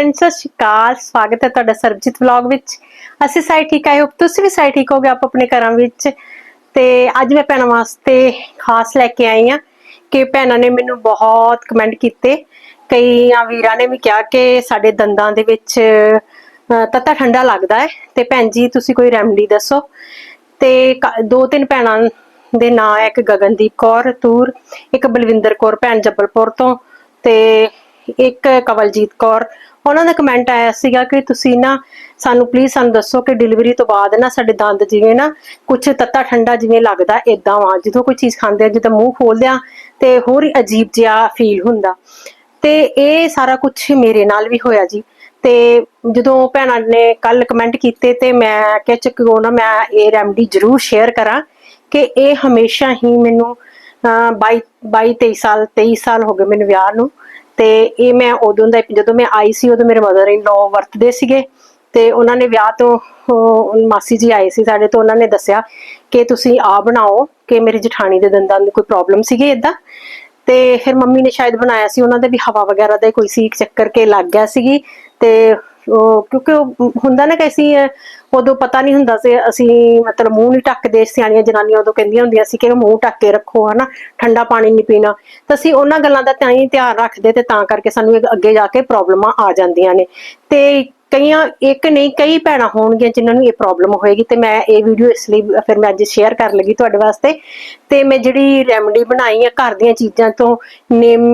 Friends ਸਤਿ ਸ਼੍ਰੀ ਅਕਾਲ, ਸਵਾਗਤ ਹੈ ਤੁਹਾਡਾ ਸਰਬਜੀਤ ਵਲੌਗ ਵਿੱਚ। ਅਸੀਂ ਸਾਈ ਠੀਕ ਆਏ ਹੋਪ ਤੁਸੀਂ ਵੀ ਸਾਈ ਠੀਕ ਹੋਗੇ, ਆਪ ਆਪਣੇ ਘਰਾਂ ਵਿੱਚ। ਤੇ ਅੱਜ ਮੈਂ ਭੈਣਾਂ ਵਾਸਤੇ ਖਾਸ ਲੈ ਕੇ ਆਈ ਹਾਂ ਕਿ ਭੈਣਾਂ ਨੇ ਮੈਨੂੰ ਬਹੁਤ ਕਮੈਂਟ ਕੀਤੇ। ਕਈਆਂ ਵੀਰਾਂ ਨੇ ਵੀ ਕਿਹਾ ਕਿ ਸਾਡੇ ਦੰਦਾਂ ਦੇ ਵਿੱਚ ਤੱਤਾ ਠੰਡਾ ਲੱਗਦਾ ਹੈ। ਤੇ ਭੈਣ ਜੀ, ਤੁਸੀਂ ਕੋਈ ਰੈਮਡੀ ਦੱਸੋ? ਤੇ ਦੋ ਤਿੰਨ ਭੈਣਾਂ ਦੇ ਨਾਂ ਹੈ, ਇੱਕ ਗਗਨਦੀਪ ਕੌਰ ਤੂਰ, ਇੱਕ ਬਲਵਿੰਦਰ ਕੌਰ, ਭੈਣ ਜੱਬਲਪੁਰ ਤੋਂ, ਤੇ ਇੱਕ ਕਵਲਜੀਤ ਕੌਰ। ਉਹਨਾਂ ਦਾ ਕਮੈਂਟ ਆਇਆ ਸੀਗਾ ਕਿ ਤੁਸੀਂ ਨਾ ਸਾਨੂੰ ਪਲੀਜ਼ ਸਾਨੂੰ ਦੱਸੋ ਕਿ ਡਿਲੀਵਰੀ ਤੋਂ ਬਾਅਦ ਨਾ ਸਾਡੇ ਦੰਦ ਜਿਵੇਂ ਨਾ ਕੁਝ ਤੱਤਾ ਠੰਡਾ ਜਿਵੇਂ ਲੱਗਦਾ ਇਦਾਂ ਵਾ ਜਦੋਂ ਕੋਈ ਚੀਜ਼ ਖਾਂਦੇ ਆ ਜਿੱਦਾਂ ਮੂੰਹ ਖੋਲਦੇ ਆ ਤੇ ਹੋਰ ਹੀ ਅਜੀਬ ਜਿਹਾ ਫੀਲ ਹੁੰਦਾ। ਤੇ ਇਹ ਸਾਰਾ ਕੁਝ ਮੇਰੇ ਨਾਲ ਵੀ ਹੋਇਆ ਜੀ। ਤੇ ਜਦੋਂ ਭੈਣਾਂ ਨੇ ਕੱਲ ਕਮੈਂਟ ਕੀਤੇ ਤੇ ਮੈਂ ਕਿਹਾ ਚੱਕੋ ਨਾ ਮੈਂ ਇਹ ਰੈਮਡੀ ਜ਼ਰੂਰ ਸ਼ੇਅਰ ਕਰਾਂ ਕਿ ਇਹ ਹਮੇਸ਼ਾ ਹੀ ਮੈਨੂੰ ਅਹ, 22 22 23 ਸਾਲ 23 ਸਾਲ ਹੋ ਗਏ ਮੈਨੂੰ ਵਿਆਹ ਨੂੰ। ਤੇ ਇਹ ਮੈਂ ਉਦੋਂ ਦਾ ਜਦੋਂ ਮੈਂ ਆਈ ਸੀ, ਉਦੋਂ ਮੇਰੇ ਮਦਰ ਇਨ ਲਾਅ ਵਰਤਦੇ ਸੀਗੇ ਤੇ ਉਹਨਾਂ ਨੇ ਵਿਆਹ ਤੋਂ ਮਾਸੀ ਜੀ ਆਏ ਸੀ ਸਾਡੇ ਤੋਂ, ਉਹਨਾਂ ਨੇ ਦੱਸਿਆ ਕਿ ਤੁਸੀਂ ਆ ਬਣਾਓ, ਕਿ ਮੇਰੀ ਜਠਾਣੀ ਦੇ ਦੰਦਾਂ ਦੀ ਕੋਈ ਪ੍ਰੋਬਲਮ ਸੀਗੀ ਇਦਾਂ ਤੇ ਫਿਰ ਮੰਮੀ ਨੇ ਸ਼ਾਇਦ ਬਣਾਇਆ ਸੀ, ਉਹਨਾਂ ਦੇ ਵੀ ਹਵਾ ਵਗੈਰਾ ਦਾ ਕੋਈ ਸੀ ਚੱਕਰ ਕੇ ਲੱਗ ਗਿਆ ਸੀਗੀ। ਤੇ ਕਿਉਂਕਿ ਹੁੰਦਾ ਨਾ ਕਿ ਅਸੀਂ ਉਦੋਂ ਪਤਾ ਨਹੀਂ ਹੁੰਦਾ ਸੀ, ਅਸੀਂ ਮਤਲਬ ਮੂੰਹ ਨਹੀਂ ਢੱਕਦੇ, ਸਿਆਣੀਆਂ ਜਨਾਨੀਆਂ ਉਦੋਂ ਕਹਿੰਦੀਆਂ ਹੁੰਦੀਆਂ ਸੀ ਕਿ ਮੂੰਹ ਢੱਕ ਕੇ ਰੱਖੋ, ਹਨਾ, ਠੰਡਾ ਪਾਣੀ ਨਹੀਂ ਪੀਣਾ। ਤਾਂ ਅਸੀਂ ਉਹਨਾਂ ਗੱਲਾਂ ਦਾ ਤਾਂ ਹੀ ਧਿਆਨ ਰੱਖਦੇ ਤੇ ਤਾਂ ਕਰਕੇ ਸਾਨੂੰ ਇਹ ਅੱਗੇ ਜਾ ਕੇ ਪ੍ਰੋਬਲਮਾਂ ਆ ਜਾਂਦੀਆਂ ਨੇ। ਤੇ ਕਈਆਂ, ਇੱਕ ਨਹੀਂ, ਕਈ ਭੈਣਾਂ ਹੋਣਗੀਆਂ ਜਿਨ੍ਹਾਂ ਨੂੰ ਇਹ ਪ੍ਰੋਬਲਮ ਹੋਏਗੀ ਤੇ ਮੈਂ ਇਹ ਵੀਡੀਓ ਇਸ ਲਈ ਫਿਰ ਮੈਂ ਅੱਜ ਸ਼ੇਅਰ ਕਰਨ ਲੱਗੀ ਤੁਹਾਡੇ ਵਾਸਤੇ। ਤੇ ਮੈਂ ਜਿਹੜੀ ਰੈਮਡੀ ਬਣਾਈ ਆ ਘਰ ਦੀਆਂ ਚੀਜ਼ਾਂ ਤੋਂ ਨਿੰਮ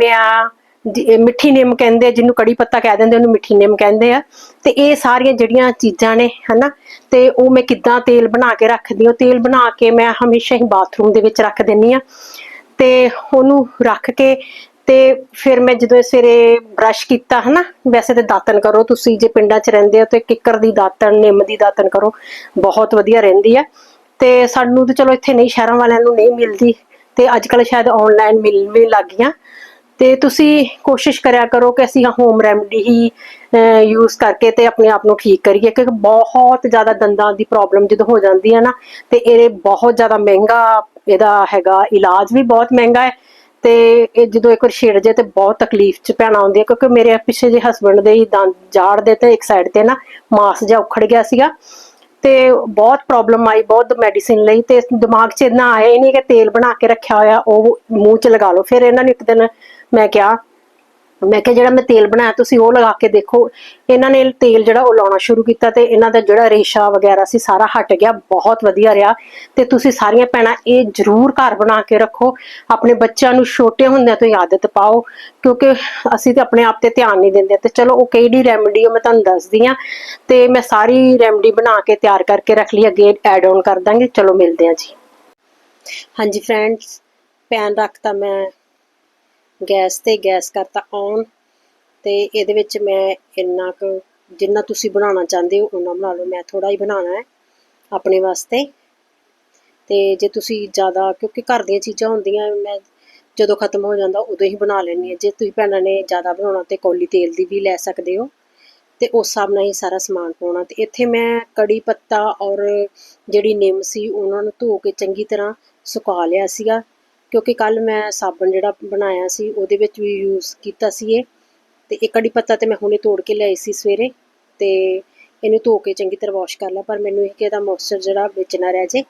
ਮਿੱਠੀ ਨਿੰਮ ਕਹਿੰਦੇ ਜਿਹਨੂੰ ਕੜੀ ਪੱਤਾ ਕਹਿ ਦਿੰਦੇ ਉਹਨੂੰ ਮਿੱਠੀ ਨਿੰਮ ਕਹਿੰਦੇ ਆ। ਤੇ ਇਹ ਸਾਰੀਆਂ ਜਿਹੜੀਆਂ ਚੀਜ਼ਾਂ ਨੇ, ਹਨਾ, ਤੇ ਉਹ ਮੈਂ ਕਿੱਦਾਂ ਤੇਲ ਬਣਾ ਕੇ ਰੱਖਦੀ ਹਾਂ ਤੇਲ ਬਣਾ ਕੇ ਮੈਂ ਹਮੇਸ਼ਾ ਹੀ ਬਾਥਰੂਮ ਦੇ ਵਿੱਚ ਰੱਖ ਦਿੰਨੀ ਆ ਤੇ ਉਹਨੂੰ ਰੱਖ ਕੇ, ਤੇ ਫਿਰ ਮੈਂ ਜਦੋਂ ਸਵੇਰੇ ਬ੍ਰਸ਼ ਕੀਤਾ, ਹਨਾ, ਵੈਸੇ ਤੇ ਦਾਤਨ ਕਰੋ ਤੁਸੀਂ, ਜੇ ਪਿੰਡਾਂ 'ਚ ਰਹਿੰਦੇ ਹੋ ਤੇ ਕਿੱਕਰ ਦੀ ਦਾਤਨ ਨਿੰਮ ਦੀ ਦਾਤਨ ਕਰੋ, ਬਹੁਤ ਵਧੀਆ ਰਹਿੰਦੀ ਆ। ਤੇ ਸਾਨੂੰ ਤੇ ਚਲੋ ਇੱਥੇ ਨਹੀਂ, ਸ਼ਹਿਰਾਂ ਵਾਲਿਆਂ ਨੂੰ ਨਹੀਂ ਮਿਲਦੀ, ਤੇ ਅੱਜ ਕੱਲ ਸ਼ਾਇਦ ਆਨਲਾਈਨ ਮਿਲ ਵੀ ਲੱਗ ਗਈਆਂ। ਤੇ ਤੁਸੀਂ ਕੋਸ਼ਿਸ਼ ਕਰਿਆ ਕਰੋ ਕਿ ਅਸੀਂ ਹੋਮ ਰੈਮਡੀ ਹੀ ਯੂਜ਼ ਕਰਕੇ ਤੇ ਆਪਣੇ ਆਪ ਨੂੰ ਠੀਕ ਕਰੀਏ, ਕਿਉਂਕਿ ਬਹੁਤ ਜ਼ਿਆਦਾ ਦੰਦਾਂ ਦੀ ਪ੍ਰੋਬਲਮ ਜਦੋਂ ਹੋ ਜਾਂਦੀ ਹੈ ਨਾ, ਤੇ ਇਹ ਬਹੁਤ ਜ਼ਿਆਦਾ ਮਹਿੰਗਾ ਇਹਦਾ ਹੈਗਾ, ਇਲਾਜ ਵੀ ਬਹੁਤ ਮਹਿੰਗਾ ਹੈ, ਤੇ ਇਹ ਜਦੋਂ ਇੱਕ ਵਾਰ ਛਿੜ ਜੇ ਤੇ ਬਹੁਤ ਤਕਲੀਫ ਚ ਪੈਣਾ ਆਉਂਦੀ ਹੈ, ਕਿਉਂਕਿ ਮੇਰੇ ਪਿੱਛੇ ਜੇ ਹਸਬੰਡ ਦੇ ਹੀ ਦੰਦ ਜਾੜ ਦੇ ਤੇ ਇੱਕ ਸਾਈਡ ਤੇ ਨਾ ਮਾਸ ਜਿਹਾ ਉਖੜ ਗਿਆ ਸੀਗਾ, ਤੇ ਬਹੁਤ ਪ੍ਰੋਬਲਮ ਆਈ, ਬਹੁਤ ਮੈਡੀਸਿਨ ਲਈ, ਤੇ ਦਿਮਾਗ 'ਚ ਇੰਨਾ ਆਇਆ ਹੀ ਨਹੀਂ ਕਿ ਤੇਲ ਬਣਾ ਕੇ ਰੱਖਿਆ ਹੋਇਆ, ਉਹ ਮੂੰਹ 'ਚ ਲਗਾ ਲਓ, ਫਿਰ ਇਹਨਾਂ ਨੇ ਇੱਕ ਦਿਨ ਮੈਂ ਕਿਹਾ ਮੈਂ ਕਿਹਾ ਜਿਹੜਾ ਮੈਂ ਤੇਲ ਬਣਾਇਆ ਤੁਸੀਂ ਉਹ ਲਗਾ ਕੇ ਦੇਖੋ। ਇਹਨਾਂ ਨੇ ਤੇਲ ਜਿਹੜਾ ਉਹ ਲਾਉਣਾ ਸ਼ੁਰੂ ਕੀਤਾ ਤੇ ਇਹਨਾਂ ਦਾ ਜਿਹੜਾ ਰੇਸ਼ਾ ਵਗੈਰਾ ਸੀ ਸਾਰਾ ਹਟ ਗਿਆ, ਬਹੁਤ ਵਧੀਆ ਰਿਹਾ। ਤੇ ਤੁਸੀਂ ਸਾਰੀਆਂ ਭੈਣਾਂ ਇਹ ਜ਼ਰੂਰ ਘਰ ਬਣਾ ਕੇ ਰੱਖੋ। ਆਪਣੇ ਬੱਚਿਆਂ ਨੂੰ ਛੋਟੇ ਹੁੰਦਿਆਂ ਤੋਂ ਆਦਤ ਪਾਓ, ਕਿਉਂਕਿ ਅਸੀਂ ਤੇ ਆਪਣੇ ਆਪ ਤੇ ਧਿਆਨ ਨਹੀਂ ਦਿੰਦੇ। ਤੇ ਚਲੋ, ਉਹ ਕਿਹੜੀ ਰੈਮਡੀ ਉਹ ਮੈਂ ਤੁਹਾਨੂੰ ਦੱਸਦੀ ਆ ਤੇ ਮੈਂ ਸਾਰੀ ਰੈਮਡੀ ਬਣਾ ਕੇ ਤਿਆਰ ਕਰਕੇ ਰੱਖ ਲਈ, ਅੱਗੇ ਐਡ ਆਨ ਕਰ ਦਾਂਗੇ। ਚਲੋ, ਮਿਲਦੇ ਆ ਜੀ। ਹਾਂਜੀ ਫਰੈਂਡਸ ਪੈਨ ਰੱਖਤਾ ਮੈਂ। ਗੈਸ ਤੇ ਗੈਸ ਕਰਤਾ ਔਨ ਤੇ ਇਹਦੇ ਵਿੱਚ ਮੈਂ ਇੰਨਾ ਕੁ ਜਿੰਨਾ ਤੁਸੀਂ ਬਣਾਉਣਾ ਚਾਹੁੰਦੇ ਹੋ ਉਹਨਾਂ ਬਣਾ ਲਓ। ਮੈਂ ਥੋੜਾ ਹੀ ਬਣਾਉਣਾ ਹੈ ਆਪਣੇ ਵਾਸਤੇ। ਤੇ ਜੇ ਤੁਸੀਂ ਜ਼ਿਆਦਾ, ਕਿਉਂਕਿ ਘਰ ਦੀਆਂ ਚੀਜ਼ਾਂ ਹੁੰਦੀਆਂ, ਮੈਂ ਜਦੋਂ ਖਤਮ ਹੋ ਜਾਂਦਾ ਉਦੋਂ ਹੀ ਬਣਾ ਲੈਣੀ ਹੈ। ਜੇ ਤੁਸੀਂ ਭੈਣਾਂ ਨੇ ਜ਼ਿਆਦਾ ਬਣਾਉਣਾ ਤੇ ਕੌਲੀ ਤੇਲ ਦੀ ਵੀ ਲੈ ਸਕਦੇ ਹੋ ਤੇ ਉਸ ਹਿਸਾਬ ਨਾਲ ਹੀ ਸਾਰਾ ਸਮਾਨ ਪਾਉਣਾ। ਤੇ ਇੱਥੇ ਮੈਂ ਕੜੀ ਪੱਤਾ ਔਰ ਜਿਹੜੀ ਨਿੰਮ ਸੀ, ਉਹਨਾਂ ਨੂੰ ਧੋ ਕੇ ਚੰਗੀ ਤਰ੍ਹਾਂ ਸੁਕਾ ਲਿਆ ਸੀਗਾ। ਕਿਉਂਕਿ ਕੱਲ ਮੈਂ ਸਾਬਣ ਜਿਹੜਾ ਬਣਾਇਆ ਸੀ, ਉਹਦੇ ਵਿੱਚ ਵੀ ਯੂਜ਼ ਕੀਤਾ ਸੀ ਇਹ। ਤੇ ਇਹ ਕੜੀ ਪੱਤਾ ਤੇ ਮੈਂ ਹੁਣੇ ਤੋੜ ਕੇ ਲਿਆਈ ਸੀ ਸਵੇਰੇ ਤੇ ਇਹਨੂੰ ਧੋ ਕੇ ਚੰਗੀ ਤਰ੍ਹਾਂ ਵਾਸ਼ ਕਰ ਲਿਆ, ਪਰ ਮੈਨੂੰ ਇਹ ਕਿ ਇਹਦਾ ਮੋਇਸਚਰ ਜਿਹੜਾ ਵਿੱਚ ਨਾ ਰਹਿ ਜੇ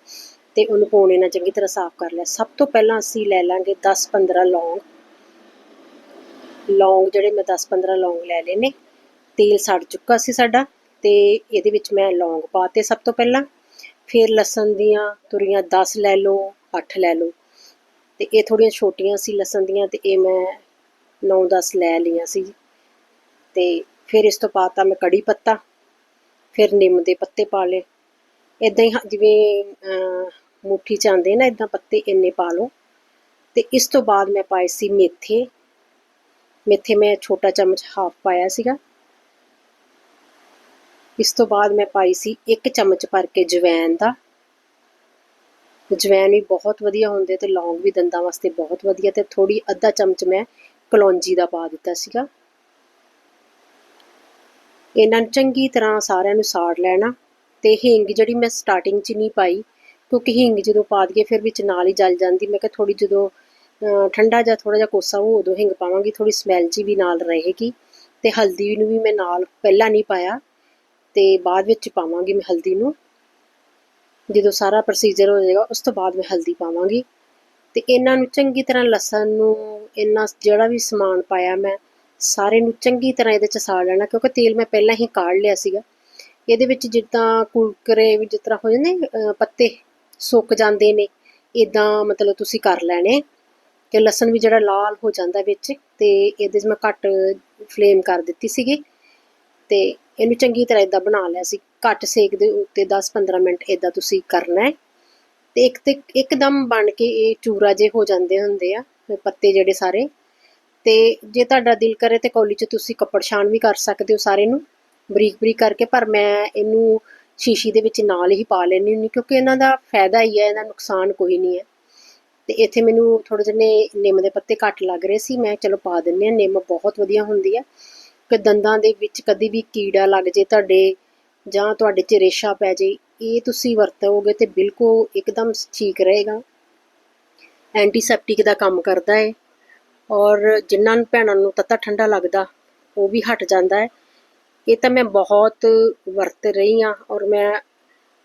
ਤੇ ਉਹਨੂੰ ਪਾਉਣੇ ਨਾਲ ਚੰਗੀ ਤਰ੍ਹਾਂ ਸਾਫ਼ ਕਰ ਲਿਆ। ਸਭ ਤੋਂ ਪਹਿਲਾਂ ਅਸੀਂ ਲੈ ਲਾਂਗੇ 10-15 ਲੌਂਗ। ਲੌਂਗ ਜਿਹੜੇ ਮੈਂ 10-15 ਲੌਂਗ ਲੈ ਲਏ ਨੇ, ਤੇਲ ਸੜ ਚੁੱਕਾ ਸੀ ਸਾਡਾ ਤੇ ਇਹਦੇ ਵਿੱਚ ਮੈਂ ਲੌਂਗ ਪਾਤੇ ਸਭ ਤੋਂ ਪਹਿਲਾਂ ਫਿਰ ਲਸਣ ਦੀਆਂ ਤੁਰੀਆਂ 10 ਲੈ ਲਓ 8 ਲੈ ਲਓ। ਤੇ ਇਹ ਥੋੜੀਆਂ ਛੋਟੀਆਂ ਸੀ ਲਸਣ ਦੀਆਂ ਤੇ ਇਹ ਮੈਂ 9-10 ਲੈ ਲਈਆਂ ਸੀ। ਤੇ ਫਿਰ ਇਸ ਤੋਂ ਬਾਅਦ ਤਾਂ ਮੈਂ ਕੜੀ ਪੱਤਾ ਫਿਰ ਨਿੰਮ ਦੇ ਪੱਤੇ ਪਾ ਲਏ। ਇਦਾਂ ਹੀ ਜਿਵੇਂ ਅਹ, ਮੁੱਠੀ ਚ ਆਉਂਦੇ ਨਾ ਇਦਾਂ ਪੱਤੇ ਇੰਨੇ ਪਾ ਲਓ। ਤੇ ਇਸ ਤੋਂ ਬਾਅਦ ਮੈਂ ਪਾਏ ਸੀ ਮੇਥੇ। ਮੇਥੇ ਮੈਂ ਛੋਟਾ ਚਮਚ ਹਾਫ ਪਾਇਆ ਸੀਗਾ। ਇਸ ਤੋਂ ਬਾਅਦ ਮੈਂ ਪਾਈ ਸੀ ਇੱਕ ਚਮਚ ਭਰ ਕੇ ਜਵੈਨ ਦਾ। ਜਵੈਨ ਵੀ ਬਹੁਤ ਵਧੀਆ ਹੁੰਦੇ ਤੇ ਲੌਂਗ ਵੀ ਦੰਦਾਂ ਵਾਸਤੇ ਬਹੁਤ ਵਧੀਆ ਤੇ ਥੋੜੀ ਅੱਧਾ ਚਮਚ ਮੈਂ ਕਲੌਂਜੀ ਦਾ ਪਾ ਦਿੱਤਾ ਸੀਗਾ। ਇਹਨਾਂ ਨੂੰ ਚੰਗੀ ਤਰ੍ਹਾਂ ਸਾਰਿਆਂ ਨੂੰ ਸਾੜ ਲੈਣਾ ਤੇ ਹਿੰਗ ਜਿਹੜੀ ਮੈਂ ਸਟਾਰਟਿੰਗ 'ਚ ਨਹੀਂ ਪਾਈ ਕਿਉਂਕਿ ਹਿੰਗ ਜਦੋਂ ਪਾ ਦਈਏ ਫਿਰ ਵਿੱਚ ਨਾਲ ਹੀ ਜਲ ਜਾਂਦੀ ਮੈਂ ਕਿਹਾ ਥੋੜੀ ਜਦੋਂ ਅਹ, ਠੰਡਾ ਜਾਂ ਥੋੜਾ ਜਿਹਾ ਕੋਸਾ ਉਹ ਉਦੋਂ ਹਿੰਗ ਪਾਵਾਂਗੀ ਥੋੜੀ ਸਮੈਲ ਜੀ ਵੀ ਨਾਲ ਰਹੇਗੀ ਤੇ ਹਲਦੀ ਨੂੰ ਵੀ ਮੈਂ ਨਾਲ ਪਹਿਲਾਂ ਨਹੀਂ ਪਾਇਆ ਤੇ ਬਾਅਦ ਵਿੱਚ ਪਾਵਾਂਗੀ ਮੈਂ ਹਲਦੀ ਨੂੰ। ਜਦੋਂ ਸਾਰਾ ਪ੍ਰੋਸੀਜਰ ਹੋ ਜਾਏਗਾ, ਉਸ ਤੋਂ ਬਾਅਦ ਮੈਂ ਹਲਦੀ ਪਾਵਾਂਗੀ। ਤੇ ਇਹਨਾਂ ਨੂੰ ਚੰਗੀ ਤਰ੍ਹਾਂ ਲਸਣ ਨੂੰ, ਇਹਨਾਂ ਜਿਹੜਾ ਵੀ ਸਮਾਨ ਪਾਇਆ ਮੈਂ, ਸਾਰੇ ਨੂੰ ਚੰਗੀ ਤਰ੍ਹਾਂ ਇਹਦੇ ਚ ਸਾੜ ਲੈਣਾ, ਕਿਉਂਕਿ ਤੇਲ ਮੈਂ ਪਹਿਲਾਂ ਹੀ ਕਾੜ ਲਿਆ ਸੀਗਾ। ਇਹਦੇ ਵਿੱਚ ਜਿੱਦਾਂ ਕੁਰਕਰੇ ਵੀ ਜਿਸ ਤਰ੍ਹਾਂ ਹੋ ਜਾਂਦੇ ਪੱਤੇ ਸੁੱਕ ਜਾਂਦੇ ਨੇ ਇਦਾਂ ਮਤਲਬ ਤੁਸੀਂ ਕਰ ਲੈਣੇ। ਤੇ ਲਸਣ ਵੀ ਜਿਹੜਾ ਲਾਲ ਹੋ ਜਾਂਦਾ ਵਿੱਚ, ਤੇ ਇਹਦੇ 'ਚ ਮੈਂ ਘੱਟ ਫਲੇਮ ਕਰ ਦਿੱਤੀ ਸੀਗੀ। ਤੇ ਇਹਨੂੰ ਚੰਗੀ ਤਰ੍ਹਾਂ ਇਦਾਂ ਬਣਾ ਲਿਆ ਸੀ। ਘੱਟ ਸੇਕ ਦੇ ਉੱਤੇ 10-15 ਮਿੰਟ ਇਦਾਂ ਤੁਸੀਂ ਕਰਨਾ ਹੈ। ਤੇ ਇੱਕ ਤੇ ਇੱਕਦਮ ਬਣ ਕੇ ਇਹ ਚੂਰਾ ਜੇ ਹੋ ਜਾਂਦੇ ਹੁੰਦੇ ਆ, ਪੱਤੇ ਜਿਹੜੇ ਸਾਰੇ। ਤੇ ਜੇ ਤੁਹਾਡਾ ਦਿਲ ਕਰੇ ਤੇ ਕੌਲੀ 'ਚ ਤੁਸੀਂ ਕੱਪੜ ਛਾਣ ਵੀ ਕਰ ਸਕਦੇ ਹੋ ਸਾਰੇ ਨੂੰ, ਬਰੀਕ ਬਰੀਕ ਕਰਕੇ, ਪਰ ਮੈਂ ਇਹਨੂੰ ਸ਼ੀਸ਼ੀ ਦੇ ਵਿੱਚ ਨਾਲ ਹੀ ਪਾ ਲੈਣੀ ਹੁੰਦੀ, ਕਿਉਂਕਿ ਇਹਨਾਂ ਦਾ ਫਾਇਦਾ ਹੀ ਹੈ ਇਹਦਾ ਨੁਕਸਾਨ ਕੋਈ ਨਹੀਂ ਹੈ। ਤੇ ਇੱਥੇ ਮੈਨੂੰ ਥੋੜੇ ਜਿਹੇ ਨਿੰਮ ਦੇ ਪੱਤੇ ਘੱਟ ਲੱਗ ਰਹੇ ਸੀ, ਮੈਂ ਚਲੋ ਪਾ ਦਿੰਨੇ ਆ ਨਿੰਮ ਬਹੁਤ ਵਧੀਆ ਹੁੰਦੀ ਹੈ। ਕਿ ਦੰਦਾਂ ਦੇ ਵਿੱਚ ਕਦੀ ਵੀ ਕੀੜਾ ਲੱਗ ਜੇ ਤੁਹਾਡੇ ਜਾਂ ਤੁਹਾਡੇ ਚ ਰੇਸ਼ਾ ਪੈ ਜੇ, ਇਹ ਤੁਸੀਂ ਵਰਤੋਗੇ ਤੇ ਬਿਲਕੁਲ ਇੱਕਦਮ ਠੀਕ ਰਹੇਗਾ। ਐਂਟੀਸੈਪਟਿਕ ਦਾ ਕੰਮ ਕਰਦਾ ਹੈ ਔਰ ਜਿਨ੍ਹਾਂ ਭੈਣਾਂ ਨੂੰ ਤੱਤਾ ਠੰਡਾ ਲੱਗਦਾ, ਉਹ ਵੀ ਹਟ ਜਾਂਦਾ ਹੈ ਇਹ ਤਾਂ ਮੈਂ ਬਹੁਤ ਵਰਤ ਰਹੀ ਹਾਂ ਔਰ ਮੈਂ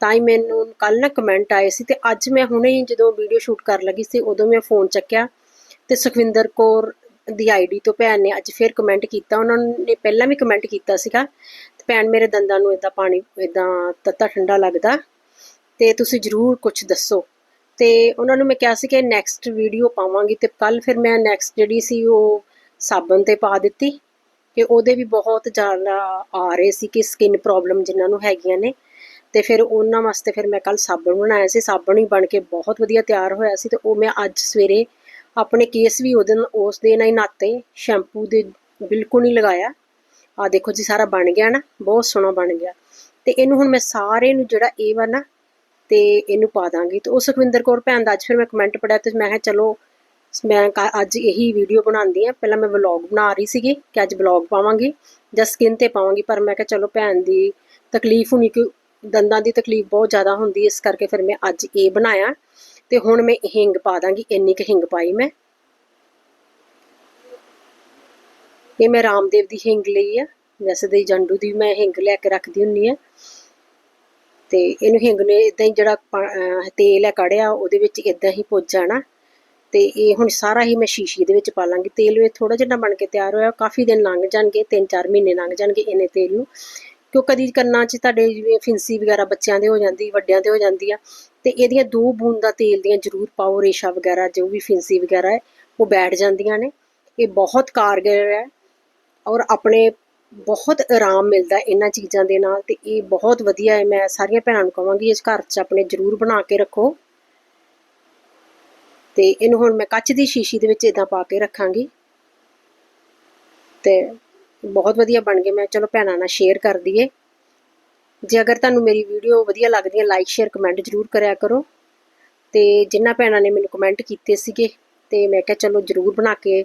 ਤਾਂ ਹੀ ਮੈਨੂੰ ਕੱਲ ਨਾ ਕਮੈਂਟ ਆਏ ਸੀ ਤੇ ਅੱਜ ਮੈਂ ਹੁਣੇ ਹੀ ਜਦੋਂ ਵੀਡੀਓ ਸ਼ੂਟ ਕਰਨ ਲੱਗੀ ਸੀ, ਉਦੋਂ ਮੈਂ ਫੋਨ ਚੱਕਿਆ ਤੇ ਸੁਖਵਿੰਦਰ ਕੌਰ ਦੀ ਆਈਡੀ ਤੋਂ ਭੈਣ ਨੇ ਅੱਜ ਫਿਰ ਕਮੈਂਟ ਕੀਤਾ। ਉਹਨਾਂ ਨੇ ਪਹਿਲਾਂ ਵੀ ਕਮੈਂਟ ਕੀਤਾ ਸੀਗਾ ਭੈਣ ਮੇਰੇ ਦੰਦਾਂ ਨੂੰ ਇਦਾਂ ਪਾਣੀ ਇਦਾਂ ਤੱਤਾ ਠੰਡਾ ਲੱਗਦਾ। ਤੇ ਤੁਸੀਂ ਜਰੂਰ ਕੁਝ ਦੱਸੋ। ਤੇ ਉਹਨਾਂ ਨੂੰ ਮੈਂ ਕਿਹਾ ਸੀ ਕਿ ਨੈਕਸਟ ਵੀਡੀਓ ਪਾਵਾਂਗੀ ਤੇ ਕੱਲ ਫਿਰ ਮੈਂ ਨੈਕਸਟ ਜਿਹੜੀ ਸੀ ਉਹ ਸਾਬਣ ਤੇ ਪਾ ਦਿੱਤੀ। ਕਿ ਉਹਦੇ ਵੀ ਬਹੁਤ ਜ਼ਿਆਦਾ ਆ ਰਹੇ ਸੀ ਕਿ ਸਕਿਨ ਪ੍ਰੋਬਲਮ ਜਿਨ੍ਹਾਂ ਨੂੰ ਹੈਗੀਆਂ ਨੇ। ਤੇ ਫਿਰ ਉਹਨਾਂ ਵਾਸਤੇ ਫਿਰ ਮੈਂ ਕੱਲ ਸਾਬਣ ਬਣਾਇਆ ਸੀ। ਸਾਬਣ ਹੀ ਬਣ ਕੇ ਬਹੁਤ ਵਧੀਆ ਤਿਆਰ ਹੋਇਆ ਸੀ ਤੇ ਉਹ ਮੈਂ ਅੱਜ ਸਵੇਰੇ ਆਪਣੇ ਕੇਸ ਵੀ ਉਹਦੇ ਨਾਲ, ਉਸ ਦਿਨ ਨਾਲ ਹੀ ਨਾਤੇ ਸ਼ੈਂਪੂ ਦੇ ਬਿਲਕੁਲ ਨਹੀਂ ਲਗਾਇਆ। ਆ ਦੇਖੋ ਜੀ, ਸਾਰਾ ਬਣ ਗਿਆ ਨਾ, ਬਹੁਤ ਸੋਹਣਾ ਬਣ ਗਿਆ। ਤੇ ਇਹਨੂੰ ਹੁਣ ਮੈਂ ਸਾਰੇ ਨੂੰ ਜਿਹੜਾ ਇਹ ਵਾ ਨਾ, ਤੇ ਇਹਨੂੰ ਪਾ ਦਾਂਗੀ। ਤੇ ਉਹ ਸੁਖਵਿੰਦਰ ਕੌਰ ਭੈਣ ਦਾ ਅੱਜ ਫਿਰ ਮੈਂ ਕਮੈਂਟ ਪੜਿਆ ਤੇ ਮੈਂ ਕਿਹਾ ਚਲੋ, ਮੈਂ ਅੱਜ ਇਹੀ ਵੀਡੀਓ ਬਣਾਉਂਦੀ ਆ ਪਹਿਲਾਂ ਮੈਂ ਵਲੌਗ ਬਣਾ ਰਹੀ ਸੀਗੀ ਕਿ ਅੱਜ ਵਲੌਗ ਪਾਵਾਂਗੀ ਜਾਂ ਸਕਿਨ ਤੇ ਪਾਵਾਂਗੀ, ਪਰ ਮੈਂ ਕਿਹਾ ਚਲੋ ਭੈਣ ਦੀ ਤਕਲੀਫ ਹੋਣੀ ਕਿ ਦੰਦਾਂ ਦੀ ਤਕਲੀਫ ਬਹੁਤ ਜ਼ਿਆਦਾ ਹੁੰਦੀ, ਇਸ ਕਰਕੇ ਫਿਰ ਮੈਂ ਅੱਜ ਇਹ ਬਣਾਇਆ। ਤੇ ਹੁਣ ਮੈਂ ਹਿੰਗ ਪਾ ਦਾਂਗੀ, ਇੰਨੀ ਕੁ ਹਿੰਗ ਪਾਈ ਮੈਂ। ਇਹ ਮੈਂ ਰਾਮਦੇਵ ਦੀ ਹਿੰਗ ਲਈ ਆ। ਵੈਸੇ ਤੇ ਜੰਡੂ ਦੀ ਮੈਂ ਹਿੰਗ ਲੈ ਕੇ ਰੱਖਦੀ ਹੁੰਨੀ ਆ। ਤੇ ਇਹਨੂੰ ਹਿੰਗ ਨੇ ਇਦਾਂ ਹੀ ਜਿਹੜਾ ਤੇਲ ਹੈ ਕੜਿਆ, ਉਹਦੇ ਵਿੱਚ ਇਦਾਂ ਹੀ ਪੁੱਜ ਜਾਣਾ। ਤੇ ਇਹ ਹੁਣ ਸਾਰਾ ਹੀ ਮੈਂ ਸ਼ੀਸ਼ੀ ਦੇ ਵਿੱਚ ਪਾ ਲਾਂਗੀ। ਤੇਲ ਵੀ ਥੋੜਾ ਜਿਹਾ ਬਣ ਕੇ ਤਿਆਰ ਹੋਇਆ। ਕਾਫੀ ਦਿਨ ਲੰਘ ਜਾਣਗੇ 3-4 ਮਹੀਨੇ ਲੰਘ ਜਾਣਗੇ ਇਹਨੇ ਤੇਲ ਨੂੰ। ਕਿਉਂ ਕਦੀ ਕੰਨਾਂ 'ਚ ਤੁਹਾਡੇ ਜਿਵੇਂ ਫਿੰਸੀ ਵਗੈਰਾ ਬੱਚਿਆਂ ਦੇ ਹੋ ਜਾਂਦੀ, ਵੱਡਿਆਂ ਦੇ ਹੋ ਜਾਂਦੀ ਆ। ਤੇ ਇਹਦੀਆਂ ਦੋ ਬੂੰਦਾਂ ਤੇਲ ਦੀਆਂ ਜ਼ਰੂਰ ਪਾਓ, ਰੇਸ਼ਾ ਵਗੈਰਾ, ਜੋ ਵੀ ਫਿੰਸੀ ਵਗੈਰਾ ਹੈ, ਉਹ ਬੈਠ ਜਾਂਦੀਆਂ ਨੇ। ਇਹ ਬਹੁਤ ਕਾਰਗਰ ਹੈ। ਔਰ ਆਪਣੇ ਬਹੁਤ ਆਰਾਮ ਮਿਲਦਾ ਇਹਨਾਂ ਚੀਜ਼ਾਂ ਦੇ ਨਾਲ ਤੇ ਇਹ ਬਹੁਤ ਵਧੀਆ ਹੈ। ਮੈਂ ਸਾਰੀਆਂ ਭੈਣਾਂ ਨੂੰ ਕਹਾਂਗੀ, ਇਸ ਘਰ 'ਚ ਆਪਣੇ ਜ਼ਰੂਰ ਬਣਾ ਕੇ ਰੱਖੋ। ਤੇ ਇਹਨੂੰ ਹੁਣ ਮੈਂ ਕੱਚ ਦੀ ਸ਼ੀਸ਼ੀ ਦੇ ਵਿੱਚ ਇਦਾਂ ਪਾ ਕੇ ਰੱਖਾਂਗੀ। ਤੇ ਬਹੁਤ ਵਧੀਆ ਬਣ ਗਏ। ਮੈਂ ਚਲੋ ਭੈਣਾਂ ਨਾਲ ਸ਼ੇਅਰ ਕਰ ਦਈਏ। ਜੇ ਅਗਰ ਤੁਹਾਨੂੰ ਮੇਰੀ ਵੀਡੀਓ ਵਧੀਆ ਲੱਗਦੀ ਹੈ ਲਾਈਕ ਸ਼ੇਅਰ ਕਮੈਂਟ ਜ਼ਰੂਰ ਕਰਿਆ ਕਰੋ। ਤੇ ਜਿਨ੍ਹਾਂ ਭੈਣਾਂ ਨੇ ਮੈਨੂੰ ਕਮੈਂਟ ਕੀਤੇ ਸੀਗੇ, ਤੇ ਮੈਂ ਕਿਹਾ ਚਲੋ ਜ਼ਰੂਰ ਬਣਾ ਕੇ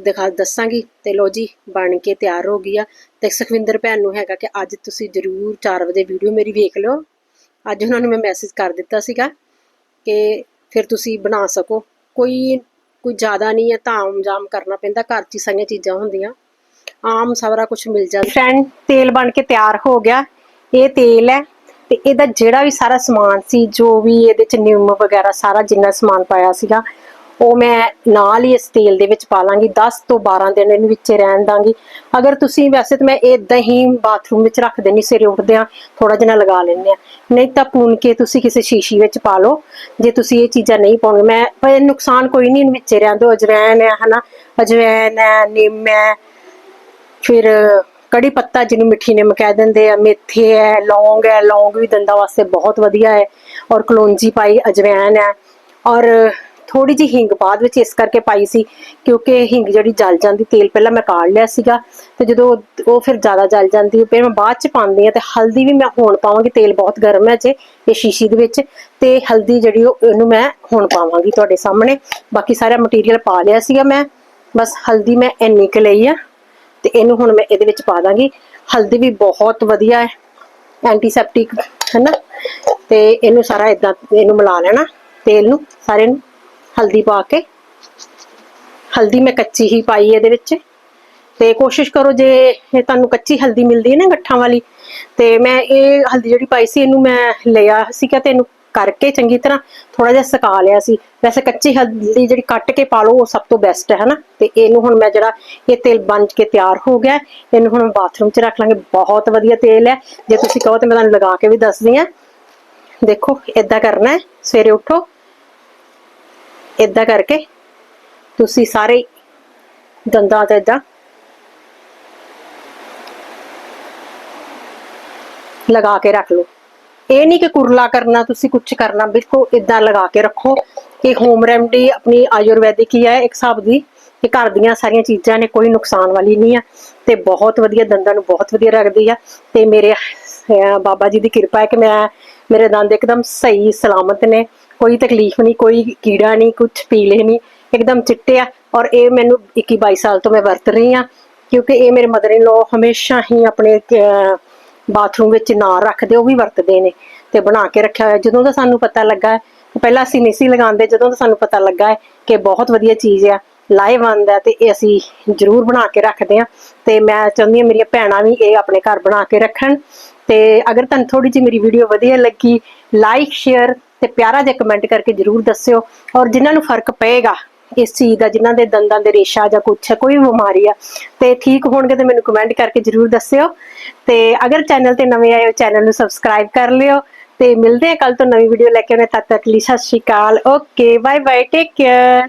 ਦਿਖਾ ਦੱਸਾਂਗੀ। ਤੇ ਲੋ ਜੀ, ਬਣ ਕੇ ਤਿਆਰ ਹੋ ਗਈ ਆ। ਤੇ ਸੁਖਵਿੰਦਰ ਭੈਣ ਨੂੰ ਹੈਗਾ ਕਿ ਅੱਜ ਤੁਸੀਂ ਜ਼ਰੂਰ 4 ਵਜੇ ਵੀਡੀਓ ਮੇਰੀ ਵੇਖ ਲਿਓ। ਅੱਜ ਉਹਨਾਂ ਨੂੰ ਮੈਂ ਮੈਸੇਜ ਕਰ ਦਿੱਤਾ ਸੀਗਾ ਕਿ ਫਿਰ ਤੁਸੀਂ ਬਣਾ ਸਕੋ। ਕੋਈ ਕੋਈ ਜ਼ਿਆਦਾ ਨਹੀਂ ਹੈ ਧਾਮ ਜਾਮ ਕਰਨਾ ਪੈਂਦਾ, ਘਰ 'ਚ ਸਾਰੀਆਂ ਚੀਜ਼ਾਂ ਹੁੰਦੀਆਂ। ਆਮ ਸਾਰਾ ਕੁਝ ਮਿਲ ਜਾਂਦਾ। ਫਰੈਂਡ ਤੇਲ ਬਣ ਕੇ ਤਿਆਰ ਹੋ ਗਿਆ। ਇਹ ਤੇਲ ਹੈ ਤੇ ਇਹਦਾ ਜਿਹੜਾ ਵੀ ਸਾਰਾ ਸਮਾਨ ਸੀ, ਜੋ ਵੀ ਇਹਦੇ ਚ ਨਿੰਮ ਵਗੈਰਾ ਸਾਰਾ ਜਿੰਨਾ ਸਮਾਨ ਪਾਇਆ ਸੀਗਾ ਉਹ ਮੈਂ ਨਾਲ ਹੀ ਇਸ ਤੇਲ ਦੇ ਵਿੱਚ ਪਾ ਲਾਂਗੀ 10 ਤੋਂ 12 ਦਿਨ ਇਹਨੂੰ ਵਿੱਚੇ ਰਹਿਣ ਦਾਂਗੀ। ਅਗਰ ਤੁਸੀਂ ਵੈਸੇ ਤਾਂ ਮੈਂ ਇਦਾਂ ਹੀ ਬਾਥਰੂਮ ਵਿੱਚ ਰੱਖ ਦੇਣੀ ਸਵੇਰੇ ਉੱਠਦੇ ਆ ਥੋੜਾ ਜਿਹਾ ਲਗਾ ਲੈਂਦੇ ਆ ਨਹੀਂ ਤਾਂ ਪੂਨ ਕੇ ਤੁਸੀਂ ਕਿਸੇ ਸ਼ੀਸ਼ੀ ਵਿੱਚ ਪਾ ਲਓ, ਜੇ ਤੁਸੀਂ ਇਹ ਚੀਜ਼ਾਂ ਨਹੀਂ ਪਾਉਣੇ ਮੈਂ ਪਰ ਨੁਕਸਾਨ ਕੋਈ ਨਹੀਂ ਇਹਨੂੰ ਵਿੱਚੇ ਰਹਿਣ ਦਿਓ, ਅਜਵੈਨ ਹੈ, ਹਨਾ? ਅਜਵੈਨ ਹੈ, ਨਿੰਮ ਹੈ, ਫਿਰ ਕੜੀ ਪੱਤਾ ਜਿਹਨੂੰ ਮਿੱਠੀ ਨਿੰਮ ਕਹਿ ਦਿੰਦੇ ਆ, ਮੇਥੇ ਹੈ, ਲੌਂਗ ਹੈ, ਲੌਂਗ ਵੀ ਦੰਦਾਂ ਵਾਸਤੇ ਬਹੁਤ ਵਧੀਆ ਹੈ। ਔਰ ਕਲੋਂਜੀ ਪਾਈ ਅਜਵੈਨ ਹੈ। ਔਰ ਥੋੜੀ ਜਿਹੀ ਹਿੰਗ ਬਾਅਦ ਵਿੱਚ ਇਸ ਕਰਕੇ ਪਾਈ ਸੀ, ਕਿਉਂਕਿ ਹਿੰਗ ਜਿਹੜੀ ਜਲ ਜਾਂਦੀ, ਤੇਲ ਪਹਿਲਾਂ ਮੈਂ ਕਾੜ ਲਿਆ ਸੀਗਾ ਤੇ ਜਦੋਂ ਉਹ ਫਿਰ ਜ਼ਿਆਦਾ ਜਲ ਜਾਂਦੀ ਫਿਰ ਮੈਂ ਬਾਅਦ ਚ ਪਾਉਂਦੀ ਆ ਤੇ ਹਲਦੀ ਵੀ ਮੈਂ ਹੁਣ ਪਾਵਾਂਗੀ, ਤੇਲ ਬਹੁਤ ਗਰਮ ਹੈ ਜੇ ਇਹ ਸ਼ੀਸ਼ੀ ਦੇ ਵਿੱਚ ਤੇ ਹਲਦੀ ਜਿਹੜੀ ਉਹ ਇਹਨੂੰ ਮੈਂ ਹੁਣ ਪਾਵਾਂਗੀ ਤੁਹਾਡੇ ਸਾਹਮਣੇ। ਬਾਕੀ ਸਾਰਾ ਮਟੀਰੀਅਲ ਪਾ ਲਿਆ ਸੀਗਾ ਮੈਂ, ਬਸ ਹਲਦੀ ਮੈਂ ਇੰਨੀ ਕੁ ਲਈ ਆ ਤੇ ਇਹਨੂੰ ਹੁਣ ਮੈਂ ਇਹਦੇ ਵਿੱਚ ਪਾ ਦਾਂਗੀ। ਹਲਦੀ ਵੀ ਬਹੁਤ ਵਧੀਆ ਹੈ ਐਂਟੀਸੈਪਟਿਕ ਹੈ ਨਾ ਤੇ ਇਹਨੂੰ ਸਾਰਾ ਇਦਾਂ ਇਹਨੂੰ ਮਿਲਾ ਲੈਣਾ ਤੇਲ ਨੂੰ ਸਾਰੇ ਨੂੰ। ਹਲਦੀ ਪਾ ਕੇ। ਹਲਦੀ ਮੈਂ ਕੱਚੀ ਹੀ ਪਾਈ ਇਹਦੇ ਵਿੱਚ। ਤੇ ਕੋਸ਼ਿਸ਼ ਕਰੋ ਜੇ ਤੁਹਾਨੂੰ ਕੱਚੀ ਹਲਦੀ ਮਿਲਦੀ ਹੈ ਨਾ ਗੱਠਾਂ ਵਾਲੀ, ਤੇ ਮੈਂ ਇਹ ਹਲਦੀ ਜਿਹੜੀ ਪਾਈ ਸੀ ਇਹਨੂੰ ਮੈਂ ਲਿਆ ਸੀਗਾ ਤੇ ਇਹਨੂੰ ਕਰਕੇ ਚੰਗੀ ਤਰ੍ਹਾਂ ਥੋੜਾ ਜਿਹਾ ਸੁਕਾ ਲਿਆ ਸੀ। ਵੈਸੇ ਕੱਚੀ ਹਲਦੀ ਜਿਹੜੀ ਕੱਟ ਕੇ ਪਾ ਲਓ ਉਹ ਸਭ ਤੋਂ ਬੈਸਟ ਹੈ, ਹਨਾ? ਤੇ ਇਹਨੂੰ ਹੁਣ ਮੈਂ ਜਿਹੜਾ ਇਹ ਤੇਲ ਬਣ ਕੇ ਤਿਆਰ ਹੋ ਗਿਆ, ਇਹਨੂੰ ਹੁਣ ਬਾਥਰੂਮ 'ਚ ਰੱਖ ਲਾਂਗੇ। ਬਹੁਤ ਵਧੀਆ ਤੇਲ ਹੈ। ਜੇ ਤੁਸੀਂ ਕਹੋ ਤੇ ਮੈਂ ਤੁਹਾਨੂੰ ਲਗਾ ਕੇ ਵੀ ਦੱਸਦੀ ਆ ਦੇਖੋ ਇਦਾਂ ਕਰਨਾ ਹੈ। ਸਵੇਰੇ ਉੱਠੋ। ਇਦਾਂ ਕਰਕੇ ਤੁਸੀਂ ਸਾਰੇ ਦੰਦਾਂ ਤੇ ਇਦਾਂ ਲਗਾ ਕੇ ਰੱਖ ਲਓ। ਇਹ ਨਹੀਂ ਕਿ ਕੁਰਲਾ ਕਰਨਾ ਤੁਸੀਂ ਕੁਝ ਕਰਨਾ ਬਿਲਕੁਲ ਇਦਾਂ ਲਗਾ ਕੇ ਰੱਖੋ ਕਿ ਹੋਮ ਰੈਮਡੀ ਆਪਣੀ ਆਯੁਰਵੈਦਿਕ ਹੀ ਹੈ ਇੱਕ ਹਿਸਾਬ ਦੀ ਕਿ ਘਰ ਦੀਆਂ ਸਾਰੀਆਂ ਚੀਜ਼ਾਂ ਨੇ ਕੋਈ ਨੁਕਸਾਨ ਵਾਲੀ ਨਹੀਂ ਆ ਤੇ ਬਹੁਤ ਵਧੀਆ ਦੰਦਾਂ ਨੂੰ ਬਹੁਤ ਵਧੀਆ ਰੱਖਦੀ ਆ ਤੇ ਮੇਰੇ ਅਹ, ਬਾਬਾ ਜੀ ਦੀ ਕਿਰਪਾ ਹੈ ਕਿ ਮੈਂ ਮੇਰੇ ਦੰਦ ਇੱਕਦਮ ਸਹੀ ਸਲਾਮਤ ਨੇ। ਕੋਈ ਤਕਲੀਫ ਨਹੀਂ, ਕੋਈ ਕੀੜਾ ਨਹੀਂ ਕੁਝ ਪੀਲੇ ਨਹੀਂ, ਇੱਕਦਮ ਚਿੱਟੇ ਆ ਔਰ ਇਹ ਮੈਨੂੰ 21 22 ਸਾਲ ਤੋਂ ਮੈਂ ਵਰਤ ਰਹੀ ਆ ਕਿਉਂਕਿ ਇਹ ਮੇਰੇ ਮਦਰ ਇਨ ਲੋ ਹਮੇਸ਼ਾ ਹੀ ਆਪਣੇ ਬਾਥਰੂਮ ਵਿੱਚ ਨਾ ਰੱਖਦੇ, ਉਹ ਵੀ ਵਰਤਦੇ ਨੇ ਤੇ ਬਣਾ ਕੇ ਰੱਖਿਆ ਹੋਇਆ। ਜਦੋਂ ਦਾ ਸਾਨੂੰ ਪਤਾ ਲੱਗਾ, ਪਹਿਲਾਂ ਅਸੀਂ ਨਹੀਂ ਸੀ ਲਗਾਉਂਦੇ, ਜਦੋਂ ਦਾ ਸਾਨੂੰ ਪਤਾ ਲੱਗਾ ਹੈ ਕਿ ਬਹੁਤ ਵਧੀਆ ਚੀਜ਼ ਆ, ਲਾਹੇਵੰਦ ਹੈ ਤੇ ਇਹ ਅਸੀਂ ਜ਼ਰੂਰ ਬਣਾ ਕੇ ਰੱਖਦੇ ਆ ਤੇ ਮੈਂ ਚਾਹੁੰਦੀ ਹਾਂ ਮੇਰੀਆਂ ਭੈਣਾਂ ਵੀ ਇਹ ਆਪਣੇ ਘਰ ਬਣਾ ਕੇ ਰੱਖਣ ਤੇ ਅਗਰ ਤੁਹਾਨੂੰ ਥੋੜੀ ਜਿਹੀ ਮੇਰੀ ਵੀਡੀਓ ਵਧੀਆ ਲੱਗੀ ਲਾਈਕ ਸ਼ੇਅਰ ਤੇ ਪਿਆਰਾ ਜਿਹਾ ਕਮੈਂਟ ਕਰਕੇ ਜ਼ਰੂਰ ਦੱਸਿਓ। ਔਰ ਜਿਨ੍ਹਾਂ ਨੂੰ ਫ਼ਰਕ ਪਏਗਾ ਇਸ ਚੀਜ਼ ਦਾ, ਜਿਨ੍ਹਾਂ ਦੇ ਦੰਦਾਂ ਦੇ ਰੇਸ਼ਾ ਜਾਂ ਕੁਛ ਹੈ, ਕੋਈ ਵੀ ਬਿਮਾਰੀ ਆ, ਤੇ ਠੀਕ ਹੋਣਗੇ ਤੇ ਮੈਨੂੰ ਕਮੈਂਟ ਕਰਕੇ ਜਰੂਰ ਦੱਸਿਓ। ਤੇ ਅਗਰ ਚੈਨਲ ਤੇ ਨਵੇਂ ਆਏ ਹੋ ਚੈਨਲ ਨੂੰ ਸਬਸਕ੍ਰਾਈਬ ਕਰ ਲਿਓ। ਤੇ ਮਿਲਦੇ ਆ ਕੱਲ ਤੋਂ ਨਵੀਂ ਵੀਡੀਓ ਲੈ ਕੇ। ਆਉਣੇ ਤਦ ਤੱਕ ਲਈ ਸਤਿ ਸ਼੍ਰੀ ਅਕਾਲ। Okay bye bye take care